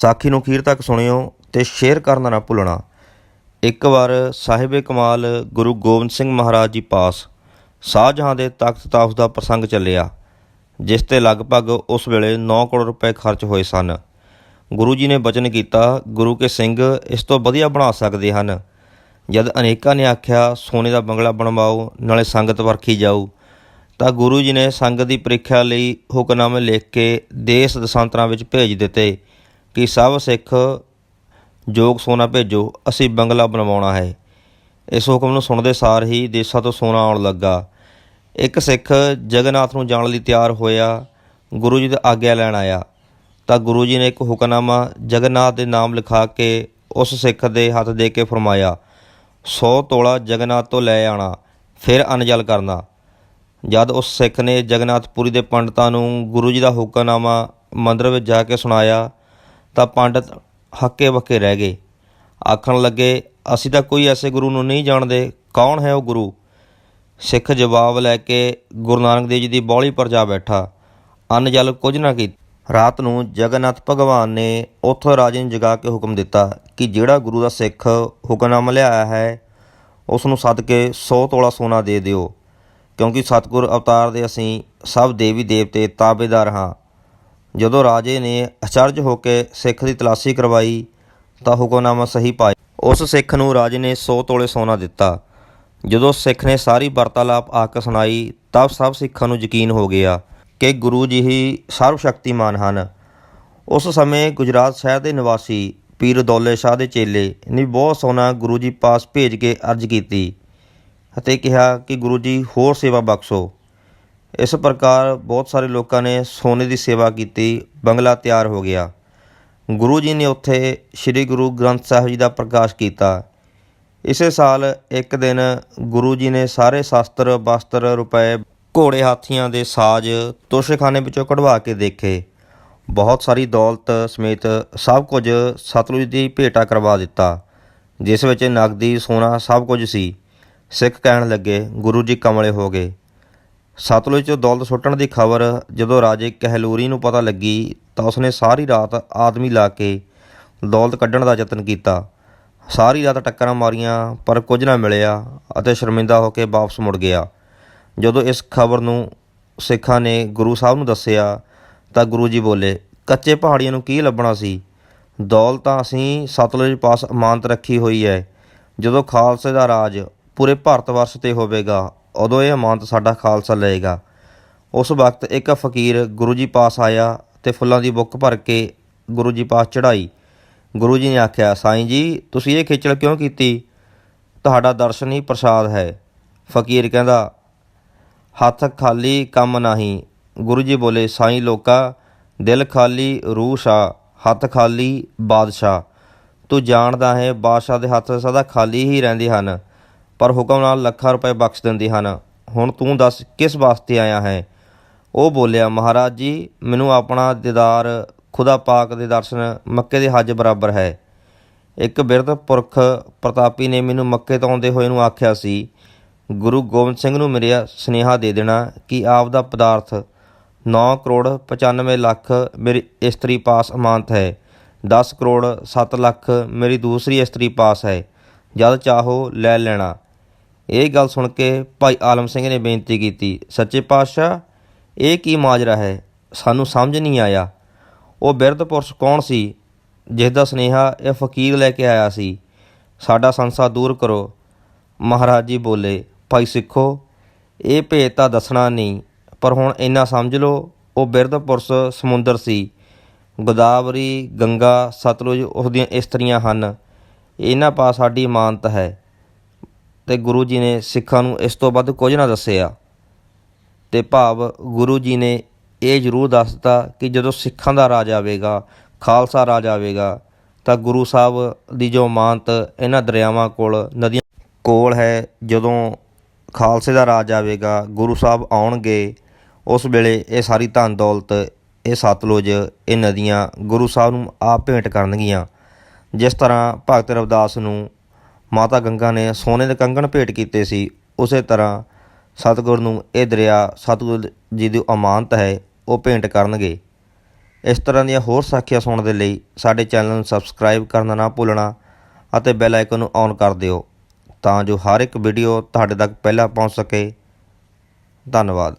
ਸਾਖੀ ਨੂੰ ਅਖੀਰ ਤੱਕ ਸੁਣਿਓ ਤੇ ਸ਼ੇਅਰ ਕਰਨਾ ਨਾ ਭੁੱਲਣਾ। ਇੱਕ ਵਾਰ ਸਾਹਿਬੇ ਕਮਾਲ ਗੁਰੂ ਗੋਬਿੰਦ ਸਿੰਘ ਮਹਾਰਾਜ ਜੀ ਪਾਸ ਸ਼ਾਹਜਹਾਂ ਦੇ ਤਖਤ ਤਾਊਸ ਦਾ ਪ੍ਰਸੰਗ ਚੱਲਿਆ, ਜਿਸ ਤੇ ਲਗਭਗ ਉਸ ਵੇਲੇ 9 ਕਰੋੜ ਰੁਪਏ ਖਰਚ ਹੋਏ ਸਨ। ਗੁਰੂ ਜੀ ਨੇ ਬਚਨ ਕੀਤਾ, ਗੁਰੂ ਕੇ ਸਿੰਘ, ਇਸ ਤੋਂ ਵਧੀਆ ਬਣਾ ਸਕਦੇ ਹਨ। ਜਦ ਅਨੇਕਾਂ ਨੇ ਆਖਿਆ, ਸੋਨੇ ਦਾ ਬੰਗਲਾ ਬਣਵਾਓ, ਨਾਲੇ ਸੰਗਤ ਵਰਖੀ ਜਾਊ, ਤਾਂ ਗੁਰੂ ਜੀ ਨੇ ਸੰਗਤ ਦੀ ਪ੍ਰੀਖਿਆ ਲਈ ਹੁਕਮਨਾਮੇ ਲਿਖ ਕੇ ਦੇਸ਼ ਦਸਾਂਤਰਾਂ ਵਿੱਚ ਭੇਜ ਦਿੱਤੇ। ਕਿ ਸਭ ਸਿੱਖ ਜੋਗ ਸੋਨਾ ਭੇਜੋ, ਅਸੀਂ ਬੰਗਲਾ ਬਣਵਾਉਣਾ ਹੈ। ਇਸ ਹੁਕਮ ਨੂੰ ਸੁਣਦੇ ਸਾਰ ਹੀ ਦੇਸਾਂ ਤੋਂ ਸੋਨਾ ਆਉਣ ਲੱਗਾ। ਇੱਕ ਸਿੱਖ ਜਗਨਨਾਥ ਨੂੰ ਜਾਣ ਲਈ ਤਿਆਰ ਹੋਇਆ, ਗੁਰੂ ਜੀ ਦੀ ਆਗਿਆ ਲੈਣ ਆਇਆ। ਤਾਂ ਗੁਰੂ ਜੀ ਨੇ ਇੱਕ ਹੁਕਮਨਾਮਾ ਜਗਨਨਾਥ ਦੇ ਨਾਮ ਲਿਖਾ ਕੇ ਉਸ ਸਿੱਖ ਦੇ ਹੱਥ ਦੇ ਕੇ ਫਰਮਾਇਆ 100 ਤੋਲਾ ਜਗਨਨਾਥ ਤੋਂ ਲੈ ਆਣਾ, ਫਿਰ ਅਨਜਲ ਕਰਨਾ। ਜਦ ਉਸ ਸਿੱਖ ਨੇ ਜਗਨਨਾਥਪੁਰੀ ਦੇ ਪੰਡਤਾਂ ਨੂੰ ਗੁਰੂ ਜੀ ਦਾ ਹੁਕਮਨਾਮਾ ਮੰਦਰ ਵਿੱਚ ਜਾ ਕੇ ਸੁਣਾਇਆ ਤਾਂ ਪੰਡਤ ਹੱਕੇ ਬੱਕੇ ਰਹਿ ਗਏ। ਆਖਣ ਲੱਗੇ, ਅਸੀਂ ਤਾਂ ਕੋਈ ਐਸੇ ਗੁਰੂ ਨੂੰ ਨਹੀਂ ਜਾਣਦੇ। ਕੌਣ ਹੈ ਉਹ ਗੁਰੂ? ਸਿੱਖ ਜਵਾਬ ਲੈ ਕੇ ਗੁਰੂ ਨਾਨਕ ਦੇਵ ਜੀ ਦੀ ਬੌਲੀ ਪਰ ਜਾ ਬੈਠਾ। ਅੰਨ ਜਲ ਕੁਝ ਨਾ ਕੀ ਰਾਤ ਨੂੰ ਜਗਨਨਾਥ ਭਗਵਾਨ ਨੇ ਉੱਥੋਂ ਰਾਜੇ ਨੂੰ ਜਗਾ ਕੇ ਹੁਕਮ ਦਿੱਤਾ ਕਿ ਜਿਹੜਾ ਗੁਰੂ ਦਾ ਸਿੱਖ ਹੁਕਮਨਾਮ ਲਿਆਇਆ ਹੈ, ਉਸ ਨੂੰ ਸੱਦ ਕੇ 100 ਤੋਲਾ ਸੋਨਾ ਦੇ ਦਿਓ। ਕਿਉਂਕਿ ਸਤਿਗੁਰ ਅਵਤਾਰ ਦੇ ਅਸੀਂ ਸਭ ਦੇਵੀ ਦੇਵਤੇ ਤਾਬੇਦਾਰ ਹਾਂ। ਜਦੋਂ ਰਾਜੇ ਨੇ ਅਚਰਜ ਹੋ ਕੇ ਸਿੱਖ ਦੀ ਤਲਾਸ਼ੀ ਕਰਵਾਈ, ਤਾਂ ਹੁਕਮਨਾਮਾ ਸਹੀ ਪਾਇਆ। ਉਸ ਸਿੱਖ ਨੂੰ ਰਾਜੇ ਨੇ 100 ਤੋਲੇ ਸੋਨਾ ਦਿੱਤਾ। ਜਦੋਂ ਸਿੱਖ ਨੇ ਸਾਰੀ ਵਾਰਤਾਲਾਪ ਆ ਕੇ ਸੁਣਾਈ, ਤਬ ਸਭ ਸਿੱਖਾਂ ਨੂੰ ਯਕੀਨ ਹੋ ਗਿਆ ਕਿ ਗੁਰੂ ਜੀ ਹੀ ਸਰਵ ਸ਼ਕਤੀਮਾਨ ਹਨ। ਉਸ ਸਮੇਂ ਗੁਜਰਾਤ ਸ਼ਹਿਰ ਦੇ ਨਿਵਾਸੀ ਪੀਰ ਦੌਲੇ ਸ਼ਾਹ ਦੇ ਚੇਲੇ ਨੇ ਬਹੁਤ ਸੋਨਾ ਗੁਰੂ ਜੀ ਪਾਸ ਭੇਜ ਕੇ ਅਰਜ਼ ਕੀਤੀ ਅਤੇ ਕਿਹਾ ਕਿ ਗੁਰੂ ਜੀ ਹੋਰ ਸੇਵਾ ਬਖਸ਼ੋ। ਇਸ ਪ੍ਰਕਾਰ ਬਹੁਤ ਸਾਰੇ ਲੋਕਾਂ ਨੇ ਸੋਨੇ ਦੀ ਸੇਵਾ ਕੀਤੀ, ਬੰਗਲਾ ਤਿਆਰ ਹੋ ਗਿਆ। ਗੁਰੂ ਜੀ ਨੇ ਉੱਥੇ ਸ੍ਰੀ ਗੁਰੂ ਗ੍ਰੰਥ ਸਾਹਿਬ ਜੀ ਦਾ ਪ੍ਰਕਾਸ਼ ਕੀਤਾ। ਇਸੇ ਸਾਲ ਇੱਕ ਦਿਨ ਗੁਰੂ ਜੀ ਨੇ ਸਾਰੇ ਸ਼ਸਤਰ ਬਸਤਰ ਰੁਪਏ, ਘੋੜੇ ਹਾਥੀਆਂ ਦੇ ਸਾਜ਼, ਤੋਸ਼ਖਾਨੇ ਵਿੱਚੋਂ ਕਢਵਾ ਕੇ ਦੇਖੇ। ਬਹੁਤ ਸਾਰੀ ਦੌਲਤ ਸਮੇਤ ਸਭ ਕੁਝ ਸਤਲੁਜ ਦੀ ਭੇਟਾ ਕਰਵਾ ਦਿੱਤਾ, ਜਿਸ ਵਿੱਚ ਨਗਦੀ, ਸੋਨਾ ਸਭ ਕੁਝ ਸੀ। ਸਿੱਖ ਕਹਿਣ ਲੱਗੇ, ਗੁਰੂ ਜੀ ਕਮਲੇ ਹੋ ਗਏ। ਸਤਲੁਜ 'ਚ ਦੌਲਤ ਸੁੱਟਣ ਦੀ ਖਬਰ ਜਦੋਂ ਰਾਜੇ ਕਹਿਲੂਰੀ ਨੂੰ ਪਤਾ ਲੱਗੀ ਤਾਂ ਉਸਨੇ ਸਾਰੀ ਰਾਤ ਆਦਮੀ ਲਾ ਕੇ ਦੌਲਤ ਕੱਢਣ ਦਾ ਯਤਨ ਕੀਤਾ। ਸਾਰੀ ਰਾਤ ਟੱਕਰਾਂ ਮਾਰੀਆਂ, ਪਰ ਕੁਝ ਨਾ ਮਿਲਿਆ ਅਤੇ ਸ਼ਰਮਿੰਦਾ ਹੋ ਕੇ ਵਾਪਸ ਮੁੜ ਗਿਆ। ਜਦੋਂ ਇਸ ਖਬਰ ਨੂੰ ਸਿੱਖਾਂ ਨੇ ਗੁਰੂ ਸਾਹਿਬ ਨੂੰ ਦੱਸਿਆ ਤਾਂ ਗੁਰੂ ਜੀ ਬੋਲੇ, ਕੱਚੇ ਪਹਾੜੀਆਂ ਨੂੰ ਕੀ ਲੱਭਣਾ ਸੀ? ਦੌਲਤ ਤਾਂ ਅਸੀਂ ਸਤਲੁਜ ਪਾਸ ਅਮਾਨਤ ਰੱਖੀ ਹੋਈ ਹੈ। ਜਦੋਂ ਖਾਲਸੇ ਦਾ ਰਾਜ ਪੂਰੇ ਭਾਰਤ ਵਰਸ਼ ਤੇ ਹੋਵੇਗਾ ਉਦੋਂ ਇਹ ਅਮਾਨਤ ਸਾਡਾ ਖਾਲਸਾ ਲਏਗਾ। ਉਸ ਵਕਤ ਇੱਕ ਫਕੀਰ ਗੁਰੂ ਜੀ ਪਾਸ ਆਇਆ ਤੇ ਫੁੱਲਾਂ ਦੀ ਬੁੱਕ ਭਰ ਕੇ ਗੁਰੂ ਜੀ ਪਾਸ ਚੜਾਈ ਗੁਰੂ ਜੀ ਨੇ ਆਖਿਆ, ਸਾਈਂ ਜੀ, ਤੁਸੀਂ ਇਹ ਖੇਚਲ ਕਿਉਂ ਕੀਤੀ? ਤੁਹਾਡਾ ਦਰਸ਼ਨ ਹੀ ਪ੍ਰਸਾਦ ਹੈ। ਫਕੀਰ ਕਹਿੰਦਾ, ਹੱਥ ਖਾਲੀ ਕੰਮ ਨਹੀਂ। ਗੁਰੂ ਜੀ ਬੋਲੇ, ਸਾਈਂ ਲੋਕਾ, ਦਿਲ ਖਾਲੀ ਰੂਹ ਸ਼ਾ, ਹੱਥ ਖਾਲੀ ਬਾਦਸ਼ਾਹ। ਤੂੰ ਜਾਣਦਾ ਹੈ, ਬਾਦਸ਼ਾਹ ਦੇ ਹੱਥ ਸਦਾ ਖਾਲੀ ਹੀ ਰਹਿੰਦੇ ਹਨ। ਪਰ ਹੁਕਮ ਨਾਲ ਲੱਖਾਂ ਰੁਪਏ ਬਖਸ਼ ਦਿੰਦੇ ਹਨ। ਹੁਣ ਤੂੰ ਦੱਸ ਕਿਸ ਵਾਸਤੇ ਆਇਆ ਹੈ? ਉਹ ਬੋਲਿਆ, ਮਹਾਰਾਜ ਜੀ, ਮੈਨੂੰ ਆਪਣਾ ਦੀਦਾਰ ਖੁਦਾ ਪਾਕ ਦੇ ਦਰਸ਼ਨ ਮੱਕੇ ਦੇ ਹੱਜ ਬਰਾਬਰ ਹੈ। ਇੱਕ ਬਿਰਧ ਪੁਰਖ ਪ੍ਰਤਾਪੀ ਨੇ ਮੈਨੂੰ ਮੱਕੇ ਤੋਂ ਆਉਂਦੇ ਹੋਏ ਨੂੰ ਆਖਿਆ ਸੀ, ਗੁਰੂ ਗੋਬਿੰਦ ਸਿੰਘ ਨੂੰ ਮੇਰਾ ਸੁਨੇਹਾ ਦੇ ਦੇਣਾ ਕਿ ਆਪ ਦਾ ਪਦਾਰਥ 9 ਕਰੋੜ 95 ਲੱਖ ਮੇਰੀ ਇਸਤਰੀ ਪਾਸ ਅਮਾਨਤ ਹੈ। 10 ਕਰੋੜ 7 ਲੱਖ ਮੇਰੀ ਦੂਸਰੀ ਇਸਤਰੀ ਪਾਸ ਹੈ। ਜਦ ਚਾਹੋ ਲੈ ਲੈਣਾ। ਇਹ ਗੱਲ ਸੁਣ ਕੇ ਭਾਈ ਆਲਮ ਸਿੰਘ ਨੇ ਬੇਨਤੀ ਕੀਤੀ, ਸੱਚੇ ਪਾਤਸ਼ਾਹ, ਇਹ ਕੀ ਮਾਜਰਾ ਹੈ? ਸਾਨੂੰ ਸਮਝ ਨਹੀਂ ਆਇਆ। ਉਹ ਬਿਰਧ ਪੁਰਸ਼ ਕੌਣ ਸੀ? ਜਿਸ ਦਾ ਸੁਨੇਹਾ ਇਹ ਫਕੀਰ ਲੈ ਕੇ ਆਇਆ ਸੀ। ਸਾਡਾ ਸੰਸਾ ਦੂਰ ਕਰੋ। ਮਹਾਰਾਜ ਜੀ ਬੋਲੇ, ਭਾਈ ਸਿੱਖੋ, ਇਹ ਭੇਤ ਤਾਂ ਦੱਸਣਾ ਨਹੀਂ, ਪਰ ਹੁਣ ਇੰਨਾ ਸਮਝ ਲਓ, ਉਹ ਬਿਰਧ ਪੁਰਸ਼ ਸਮੁੰਦਰ ਸੀ। ਗੋਦਾਵਰੀ, ਗੰਗਾ, ਸਤਲੁਜ ਉਸ ਦੀਆਂ ਇਸਤਰੀਆਂ ਹਨ। ਇਹਨਾਂ ਪਾ ਸਾਡੀ ਇਮਾਨਤ ਹੈ। ਤੇ ਗੁਰੂ ਜੀ ਨੇ ਸਿੱਖਾਂ ਨੂੰ ਇਸ ਤੋਂ ਵੱਧ ਕੁਝ ਨਾ ਦੱਸਿਆ। ਤੇ ਭਾਵ ਗੁਰੂ ਜੀ ਨੇ ਇਹ ਜ਼ਰੂਰ ਦੱਸਤਾ ਕਿ ਜਦੋਂ ਸਿੱਖਾਂ ਦਾ ਰਾਜ ਆਵੇਗਾ, ਖਾਲਸਾ ਰਾਜ ਆਵੇਗਾ, ਤਾਂ ਗੁਰੂ ਸਾਹਿਬ ਦੀ ਜੋ ਮਾਨਤ ਇਹਨਾਂ ਦਰਿਆਵਾਂ ਕੋਲ, ਨਦੀਆਂ ਕੋਲ ਹੈ, ਜਦੋਂ ਖਾਲਸੇ ਦਾ ਰਾਜ ਆਵੇਗਾ, ਗੁਰੂ ਸਾਹਿਬ ਆਉਣਗੇ, ਉਸ ਵੇਲੇ ਇਹ ਸਾਰੀ ਧਨ ਦੌਲਤ, ਇਹ ਸਤਲੁਜ, ਇਹ ਨਦੀਆਂ ਗੁਰੂ ਸਾਹਿਬ ਨੂੰ ਆਪ ਭੇਂਟ ਕਰਨਗੀਆਂ। ਜਿਸ ਤਰ੍ਹਾਂ ਭਗਤ ਰਵਿਦਾਸ ਨੂੰ ਮਾਤਾ ਗੰਗਾ ਨੇ ਸੋਨੇ ਦੇ ਕੰਗਣ ਭੇਟ ਕੀਤੇ ਸੀ। ਉਸੇ ਤਰ੍ਹਾਂ ਸਤਿਗੁਰ ਨੂੰ ਇਹ ਦਰਿਆ ਸਤਿਗੁਰ ਜੀ ਦੀ ਅਮਾਨਤ ਹੈ, ਉਹ ਭੇਂਟ ਕਰਨਗੇ। ਇਸ ਤਰ੍ਹਾਂ ਦੀਆਂ ਹੋਰ ਸਾਖੀਆਂ ਸੁਣਨ ਦੇ ਲਈ ਸਾਡੇ ਚੈਨਲ ਨੂੰ ਸਬਸਕ੍ਰਾਈਬ ਕਰਨਾ ਨਾ ਭੁੱਲਣਾ ਅਤੇ ਬੈਲ ਆਈਕਨ ਨੂੰ ਔਨ ਕਰ ਦਿਓ ਤਾਂ ਜੋ ਹਰ ਇੱਕ ਵੀਡੀਓ ਤੁਹਾਡੇ ਤੱਕ ਪਹਿਲਾਂ ਪਹੁੰਚ ਸਕੇ। ਧੰਨਵਾਦ।